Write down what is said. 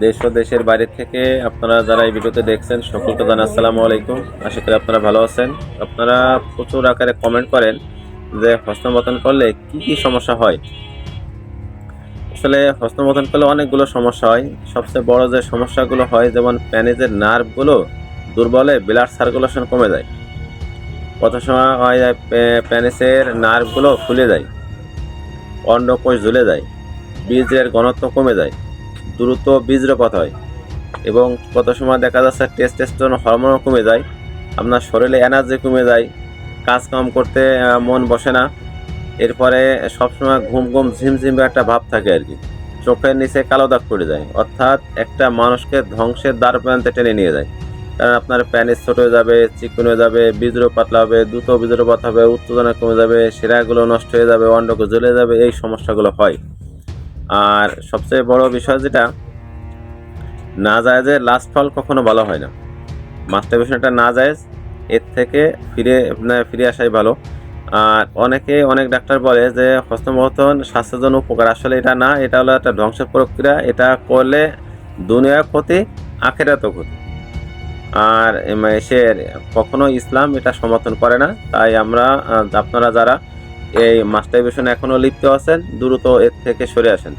দেশ ও দেশের বাইরে থেকে আপনারা যারা এই ভিডিওতে দেখছেন, সকলকে জানাই আসসালামু আলাইকুম। আশা করি আপনারা ভালো আছেন। আপনারা প্রচুর আকারে কমেন্ট করেন যে হস্তমতন করলে কি কি সমস্যা হয়। আসলে হস্তমতন করলে অনেকগুলো সমস্যা হয়। সবচেয়ে বড় যে সমস্যাগুলো হয়, যেমন প্যানেজের নার্ভগুলো দুর্বলে ব্লাড সার্কুলেশন কমে যায়। কত সময় হয় যায় পে- নার্ভগুলো ফুলে যায়। অন্ডকোষ ঝুলে যায়। বীজের ঘনত্ব কমে যায়। দ্রুত বীজ্রপাত হয় এবং কত সময় দেখা যাচ্ছে টেস্টেস্টোন হরমোনও কমে যায়, আপনার শরীরে এনার্জি কমে যায়, কাজ কাম করতে মন বসে না, এরপরে সবসময় ঘুম ঘুম ঝিমঝিম একটা ভাব থাকে আর কি। চোখের নিচে কালো দাগ পড়ে যায়, অর্থাৎ একটা মানুষকে ধ্বংসের দ্বার প্রান্তে টেনে নিয়ে যায়। কারণ আপনার প্যানিস ছোট হয়ে যাবে, চিকন হয়ে যাবে বীজ্র পাতলা হবে, দ্রুত বীজ্রপাত হবে, উত্তেজনা কমে যাবে, শিরাগুলো নষ্ট হয়ে যাবে অন্ডকে জ্বলে যাবে, এই সমস্যাগুলো হয়। আর সবচেয়ে বড় বিষয় যেটা, না যায় যে লাস্ট ফল কখনো ভালো হয় না। মাস্টারবেশনটা না যায়, এর থেকে ফিরে আপনার ফিরে আসাই ভালো। আর অনেকে অনেক ডাক্তার বলে যে হস্তমহতন স্বাস্থ্যের জন্য উপকার। আসলে এটা না, এটা হলো একটা ধ্বংসের প্রক্রিয়া। এটা করলে দুনিয়া ক্ষতি, আখেরাতও ক্ষতি। আর সে কখনো ইসলাম এটা সমর্থন করে না। তাই আমরা আপনারা যারা এই মাস্টারবেশনে এখনও লিপ্ত আছেন দ্রুত এর থেকে সরে আসেন।